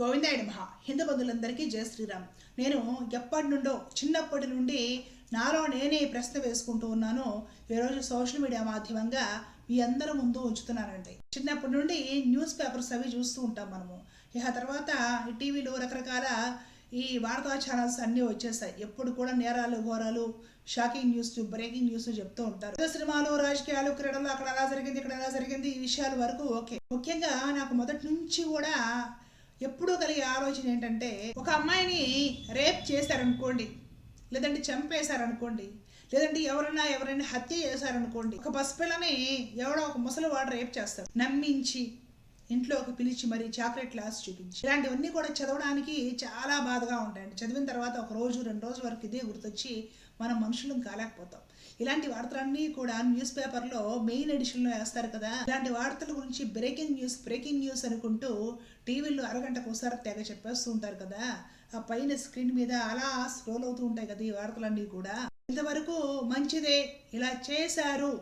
గోవిందాయ మహా. హిందూ బంధువులందరికీ జయ శ్రీరామ్. నేను ఎప్పటి నుండో చిన్నప్పటి నుండి నాలో నేనే ప్రశ్న వేసుకుంటూ ఉన్నాను. ఈరోజు సోషల్ మీడియా మాధ్యమంగా మీ అందరి ముందు ఉంచుతున్నానండి. చిన్నప్పటి నుండి న్యూస్ పేపర్స్ అవి చూస్తూ ఉంటాం మనము. ఇక తర్వాత ఈ టీవీలో రకరకాల ఈ వార్తా ఛానల్స్ అన్నీ వచ్చేసాయి. ఎప్పుడు కూడా నేరాలు ఘోరాలు షాకింగ్ న్యూస్ బ్రేకింగ్ న్యూస్ చెప్తూ ఉంటారు. సినిమాలు రాజకీయాలు క్రీడలు అక్కడ ఎలా జరిగింది ఇక్కడ ఎలా జరిగింది ఈ విషయాల వరకు ఓకే. ముఖ్యంగా నాకు మొదటి నుంచి కూడా ఎప్పుడూ కలిగే ఆలోచన ఏంటంటే ఒక అమ్మాయిని రేప్ చేశారనుకోండి లేదంటే చంపేశారనుకోండి లేదంటే ఎవరైనా ఎవరైనా హత్య చేశారనుకోండి ఒక పసిపిల్లని ఎవడో ఒక ముసలివాడు రేప్ చేస్తాడు. నమ్మించి ఇంట్లోకి పిలిచి మరి చాక్లెట్ క్లాస్ చూపించి. ఇలాంటివన్నీ కూడా చదవడానికి చాలా బాధగా ఉంటాయండి. చదివిన తర్వాత ఒక రోజు రెండు రోజుల వరకు ఇదే గుర్తొచ్చి మనం మనుషులను కాలేకపోతాం. ఇలాంటి వార్తలన్నీ కూడా న్యూస్ పేపర్లో మెయిన్ ఎడిషన్లో వేస్తారు కదా. ఇలాంటి వార్తల గురించి బ్రేకింగ్ న్యూస్ బ్రేకింగ్ న్యూస్ అనుకుంటూ టీవీలో అరగంటకు ఒకసారి తెగ చెప్పేస్తూ ఉంటారు కదా. ఆ పైన స్క్రీన్ మీద అలా స్క్రోల్ అవుతూ ఉంటాయి కదా ఈ వార్తలన్నీ కూడా. ఇంతవరకు మంచిదే ఇలా చేశారు.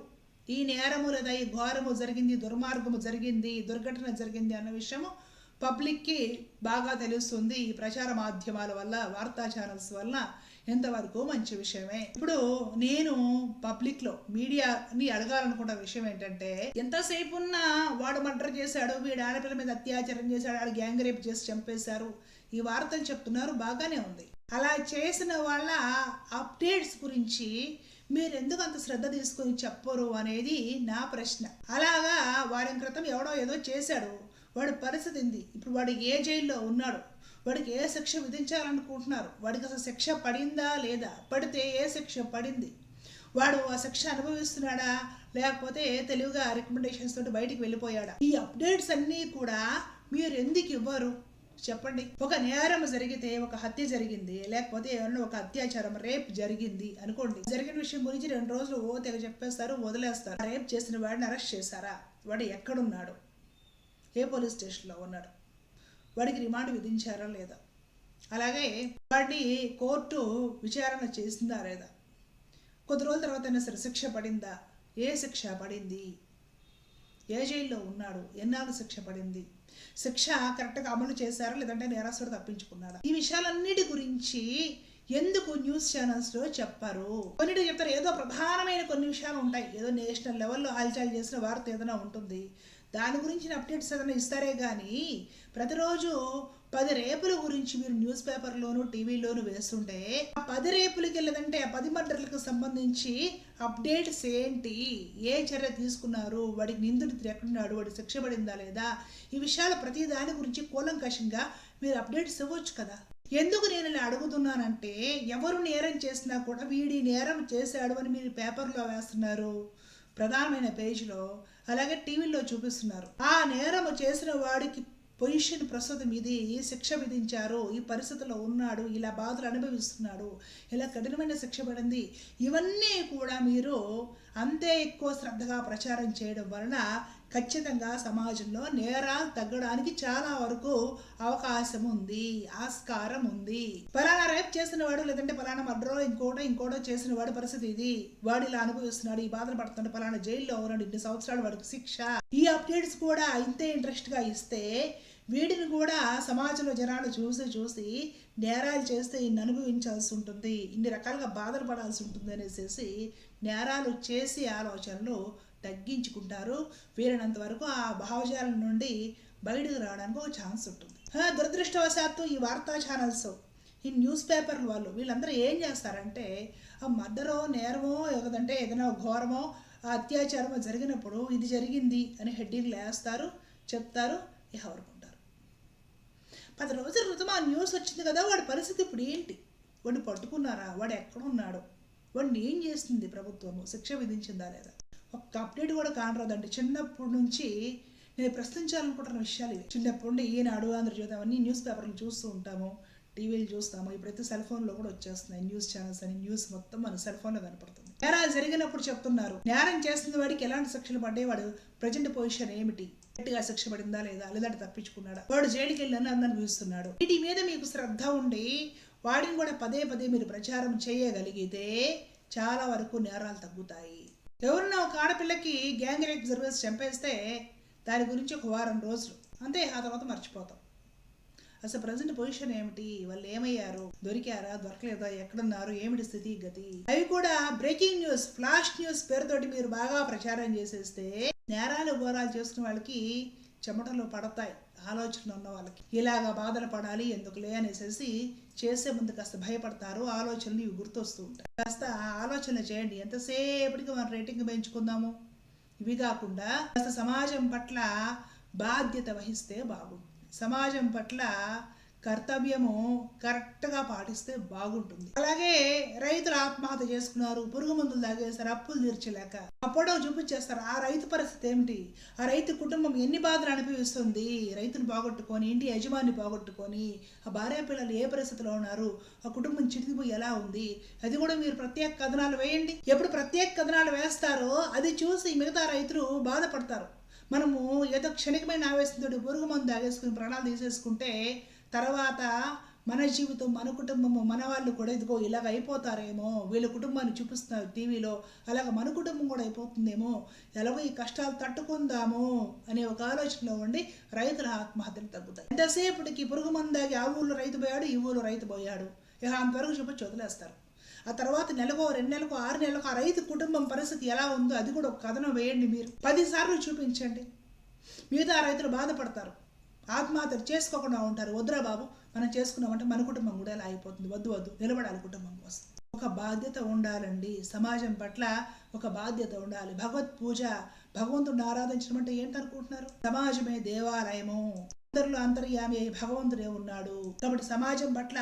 ఈ నేరము లేదా ఈ ఘోరము జరిగింది దుర్మార్గము జరిగింది దుర్ఘటన జరిగింది అన్న విషయము పబ్లిక్కి బాగా తెలుస్తుంది ఈ ప్రచార మాధ్యమాల వల్ల వార్తా ఛానల్స్ వల్ల ఎంతవరకు మంచి విషయమే. ఇప్పుడు నేను పబ్లిక్లో మీడియాని అడగాలనుకున్న విషయం ఏంటంటే ఎంతసేపు ఉన్నా వాడు మర్డర్ చేశాడు వీడు ఆడపిల్ల మీద అత్యాచారం చేశాడు ఆడు గ్యాంగ్ రేప్ చేసి చంపేశారు ఈ వార్తలు చెప్తున్నారు బాగానే ఉంది. అలా చేసిన వాళ్ళ అప్డేట్స్ గురించి మీరు ఎందుకు అంత శ్రద్ధ తీసుకొని చెప్పరు అనేది నా ప్రశ్న. అలాగా వారం క్రితం ఎవడో ఏదో చేశాడు వాడి పరిస్థితి ఏంది? ఇప్పుడు వాడు ఏ జైల్లో ఉన్నాడు? వాడికి ఏ శిక్ష విధించాలనుకుంటున్నారు? వాడికి అసలు శిక్ష పడిందా లేదా? పడితే ఏ శిక్ష పడింది? వాడు ఆ శిక్ష అనుభవిస్తున్నాడా? లేకపోతే తెలివిగా రికమెండేషన్స్ తోటి బయటికి వెళ్ళిపోయాడా? ఈ అప్డేట్స్ అన్నీ కూడా మీరు ఎందుకు ఇవ్వరు? చెప్పండి. ఒక నేరం జరిగితే ఒక హత్య జరిగింది లేకపోతే ఏమన్నా ఒక అత్యాచారం రేప్ జరిగింది అనుకోండి. జరిగిన విషయం గురించి రెండు రోజులు ఓ తెగ చెప్పేస్తారు వదిలేస్తారు. రేప్ చేసిన వాడిని అరెస్ట్ చేశారా? వాడు ఎక్కడున్నాడు? ఏ పోలీస్ స్టేషన్లో ఉన్నాడు? వాడికి రిమాండ్ విధించారా లేదా? అలాగే వాడిని కోర్టు విచారణ చేసిందా లేదా? కొద్ది రోజుల తర్వాత అయినా సరే శిక్ష పడిందా? ఏ శిక్ష పడింది? ఏ జైల్లో ఉన్నాడు? ఎన్నాళ్ళు శిక్ష పడింది? శిక్ష కరెక్ట్గా అమలు చేశారా లేదంటే నేరస్తుడు తప్పించుకున్నాడా? ఈ విషయాలన్నిటి గురించి ఎందుకు న్యూస్ ఛానల్స్లో చెప్పారు? కొన్నిటి చెప్తారు. ఏదో ప్రధానమైన కొన్ని విషయాలు ఉంటాయి. ఏదో నేషనల్ లెవెల్లో హల్చల్ చేసిన వార్త ఏదైనా ఉంటుంది. దాని గురించిన అప్డేట్స్ ఏదైనా ఇస్తారే కానీ ప్రతిరోజు పది రేపుల గురించి మీరు న్యూస్ పేపర్లోను టీవీలోను వేస్తుంటే ఆ పది రేపులకి వెళ్ళదంటే ఆ పది మర్డర్లకు సంబంధించి అప్డేట్స్ ఏంటి? ఏ చర్య తీసుకున్నారు? వాడికి నిందితుడు ఎక్కడున్నాడు? వాడి శిక్ష పడిందా లేదా? ఈ విషయాలు ప్రతి దాని గురించి కూలంకషంగా మీరు అప్డేట్స్ ఇవ్వచ్చు కదా. ఎందుకు నేను ఇలా అడుగుతున్నానంటే ఎవరు నేరం చేసినా కూడా వీడి నేరం చేశాడు అని మీరు పేపర్లో వేస్తున్నారు. ప్రధానమైన పేజీలో అలాగే టీవీలో చూపిస్తున్నారు. ఆ నేరము చేసిన వాడికి పొజిషన్ ప్రస్తుతం ఇది. శిక్ష విధించారు. ఈ పరిస్థితిలో ఉన్నాడు. ఇలా బాధలు అనుభవిస్తున్నాడు. ఇలా కఠినమైన శిక్ష పడింది. ఇవన్నీ కూడా మీరు అంతే ఎక్కువ శ్రద్ధగా ప్రచారం చేయడం వలన ఖచ్చితంగా సమాజంలో నేరాలు తగ్గడానికి చాలా వరకు అవకాశం ఉంది ఆస్కారం ఉంది. పలానా రేప్ చేసిన వాడు లేదంటే పలానా మర్డరో ఇంకోటో ఇంకోటో చేసిన వాడి పరిస్థితి ఇది. వాడు ఇలా అనుభవిస్తున్నాడు ఈ బాధలు పడుతున్నాడు పలానా జైల్లో ఉన్నాడు ఇన్ని సంవత్సరాలు వాడికి శిక్ష. ఈ అప్డేట్స్ కూడా ఇంతే ఇంట్రెస్ట్గా ఇస్తే వీటిని కూడా సమాజంలో జనాలు చూసి చూసి నేరాలు చేస్తే ఇన్ని అనుభవించాల్సి ఉంటుంది ఇన్ని రకాలుగా బాధలు పడాల్సి ఉంటుంది అనేసి నేరాలు చేసే ఆలోచనలు తగ్గించుకుంటారు. వీలైనంత వరకు ఆ భావజాలం నుండి బయటకు రావడానికి ఒక ఛాన్స్ ఉంటుంది. దురదృష్టవశాత్తు ఈ వార్తా ఛానల్స్ ఈ న్యూస్ పేపర్ వాళ్ళు వీళ్ళందరూ ఏం చేస్తారంటే ఆ మర్డరో నేరమో ఏదంటే ఏదైనా ఘోరమో అత్యాచారమో జరిగినప్పుడు ఇది జరిగింది అని హెడ్డింగ్లు వేస్తారు చెప్తారు ఇక పది రోజుల క్రితం ఆ న్యూస్ వచ్చింది కదా వాడి పరిస్థితి ఇప్పుడు ఏంటి? వాడిని పట్టుకున్నారా? వాడు ఎక్కడున్నాడు వాడిని ఏం చేస్తుంది ప్రభుత్వము? శిక్ష విధించిందా లేదా? ఒక్క అప్డేట్ కూడా కానరాదండి. చిన్నప్పటి నుంచి నేను ప్రశ్నించాలనుకుంటున్న విషయాలు ఇవి. చిన్నప్పటి నుండి ఈనాడు ఆంధ్రజ్యోతి అవన్నీ న్యూస్ పేపర్లు చూస్తూ ఉంటాము. టీవీలు చూస్తాము. ఇప్పుడైతే సెల్ ఫోన్లో కూడా వచ్చేస్తున్నాయి. న్యూస్ ఛానల్స్ అని న్యూస్ మొత్తం మన సెల్ ఫోన్లో కనపడుతుంది. నేరాలు జరిగినప్పుడు చెప్తున్నారు. నేరం చేస్తున్న వాడికి ఎలాంటి శిక్షలు పడ్డేవాడు ప్రజెంట్ పొజిషన్ ఏమిటి? గట్టిగా శిక్ష పడిందా లేదా? లేదంటే తప్పించుకున్నాడా? వాడు జైలుకి వెళ్ళని అందరిని చూస్తున్నాడు వీటి మీద మీకు శ్రద్ధ ఉండి వాడిని కూడా పదే పదే మీరు ప్రచారం చేయగలిగితే చాలా వరకు నేరాలు తగ్గుతాయి. ఎవరన్నా ఒక ఆడపిల్లకి గ్యాంగ్ రేప్ సర్వీస్ చంపేస్తే దాని గురించి ఒక వారం రోజులు. అంతే ఆ తర్వాత మర్చిపోతాం. అసలు ప్రజెంట్ పొజిషన్ ఏమిటి? వాళ్ళు ఏమయ్యారు? దొరికారా? దొరకలేదా? ఎక్కడున్నారు? ఏమిటి స్థితి గతి? అవి కూడా బ్రేకింగ్ న్యూస్ ఫ్లాష్ న్యూస్ పేరుతోటి మీరు బాగా ప్రచారం చేసేస్తే నేరాలు ఘోరాలు చేసుకున్న వాళ్ళకి చెమటలు పడతాయి. ఆలోచనలు ఉన్న వాళ్ళకి. ఇలాగా బాధలు పడాలి ఎందుకులే అనేసి చేసే ముందు కాస్త భయపడతారు. ఆలోచనలు ఇవి గుర్తొస్తూ ఉంటాయి. కాస్త ఆలోచన చేయండి. ఎంతసేపటికి మనం రేటింగ్ పెంచుకుందాము? ఇవి కాకుండా కాస్త సమాజం పట్ల బాధ్యత వహిస్తే బాగుంటుంది. సమాజం పట్ల కర్తవ్యము కరెక్ట్గా పాటిస్తే బాగుంటుంది. అలాగే రైతులు ఆత్మహత్య చేసుకున్నారు పురుగు మందులు తాగేస్తారు అప్పులు తీర్చలేక. అప్పుడో చూపించేస్తారు ఆ రైతు పరిస్థితి ఏమిటి? ఆ రైతు కుటుంబం ఎన్ని బాధలు అనిపిస్తుంది రైతును బాగొట్టుకొని ఇంటి యజమాని పోగొట్టుకొని ఆ భార్య పిల్లలు ఏ పరిస్థితిలో ఉన్నారు? ఆ కుటుంబం చితికిపోయి ఎలా ఉంది? అది కూడా మీరు ప్రత్యేక కథనాలు వేయండి. ఎప్పుడు ప్రత్యేక కథనాలు వేస్తారో అది చూసి మిగతా రైతులు బాధపడతారు. మనము ఏదో క్షణికమైన ఆవేశంతో పురుగు మందు తాగేసుకుని ప్రాణాలు తీసేసుకుంటే తర్వాత మన జీవితం మన కుటుంబము మన వాళ్ళు కూడా ఇదిగో ఇలాగ అయిపోతారేమో వీళ్ళ కుటుంబాన్ని చూపిస్తున్నారు టీవీలో అలాగ మన కుటుంబం కూడా అయిపోతుందేమో ఎలాగో ఈ కష్టాలు తట్టుకుందాము అనే ఒక ఆలోచనలో ఉండి రైతుల ఆత్మహత్యలు తగ్గుతాయి. ఎంతసేపటికి పురుగు మందాగి ఆ ఊళ్ళో రైతు పోయాడు ఈ ఊళ్ళో రైతు పోయాడు. ఇక అంతవరకు చూపించి వదిలేస్తారు. ఆ తర్వాత నెలకో రెండు నెలకో ఆరు నెలలకు ఆ రైతు కుటుంబం పరిస్థితి ఎలా ఉందో అది కూడా ఒక కథనం వేయండి మీరు. పదిసార్లు చూపించండి. మిగతా రైతులు బాధపడతారు. ఆత్మహత్యలు చేసుకోకుండా ఉంటారు. వద్దురా బాబు మనం చేసుకున్నామంటే మన కుటుంబం కూడా అయిపోతుంది. వద్దు వద్దు నిలబడాలి కుటుంబం కోసం. ఒక బాధ్యత ఉండాలండి. సమాజం పట్ల ఒక బాధ్యత ఉండాలి. భగవత్ పూజ భగవంతుడిని ఆరాధించడం అంటే ఏంటనుకుంటున్నారు? సమాజమే దేవాలయము. అందరిలో అంతర్యామి అయి భగవంతుడే ఉన్నాడు. కాబట్టి సమాజం పట్ల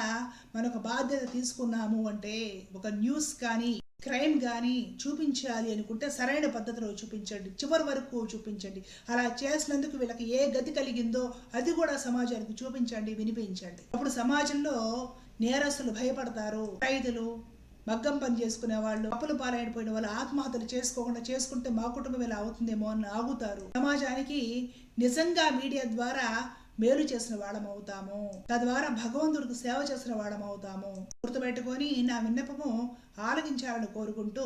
మనం ఒక బాధ్యత తీసుకున్నాము అంటే ఒక న్యూస్ కానీ క్రైమ్ కానీ చూపించాలి అనుకుంటే సరైన పద్ధతిలో చూపించండి. చివరి వరకు చూపించండి. అలా చేసినందుకు వీళ్ళకి ఏ గతి కలిగిందో అది కూడా సమాజానికి చూపించండి వినిపించండి. అప్పుడు సమాజంలో నేరస్తులు భయపడతారు. ఖైదులు మగ్గం పని చేసుకునే వాళ్ళు అప్పులు పాలైపోయిన వాళ్ళు ఆత్మహత్యలు చేసుకోకుండా చేసుకుంటే మా కుటుంబం ఇలా అవుతుందేమో అని ఆగుతారు. సమాజానికి నిజంగా మీడియా ద్వారా మేలు చేసిన వాళ్ళం అవుతాము తద్వారా భగవంతుడికి సేవ చేసిన వాళ్ళం అవుతాము గుర్తుపెట్టుకొని నా విన్నపము ఆలకించాలని కోరుకుంటూ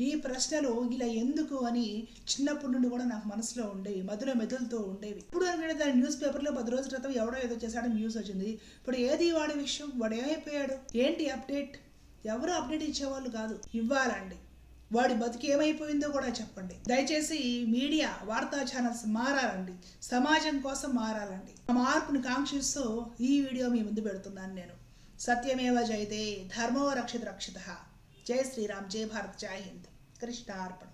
ఈ ప్రశ్నలు ఇలా ఎందుకు అని చిన్నప్పటి నుండి కూడా నాకు మనసులో ఉండేవి మధుర మెదులుతూ ఉండేవి. ఇప్పుడు అనుకుంటే దాని న్యూస్ పేపర్లో పది రోజుల క్రితం ఎవడో ఏదో చేశాడని న్యూస్ వచ్చింది. ఇప్పుడు ఏది వాడి విషయం? వాడు ఏమైపోయాడు? ఏంటి అప్డేట్? ఎవరు అప్డేట్ ఇచ్చేవాళ్ళు కాదు. ఇవ్వాలండి. వాడి బతికి ఏమైపోయిందో కూడా చెప్పండి. దయచేసి మీడియా వార్తా ఛానల్స్ మారాలండి. సమాజం కోసం మారాలండి. మార్పుని కాంక్షిస్తూ ఈ వీడియో మీ ముందు పెడుతున్నాను నేను. సత్యమేవ జయతే ధర్మో రక్షిత రక్షిత. జై శ్రీరామ్ జై భారత్ జై హింద్. కృష్ణార్పణ.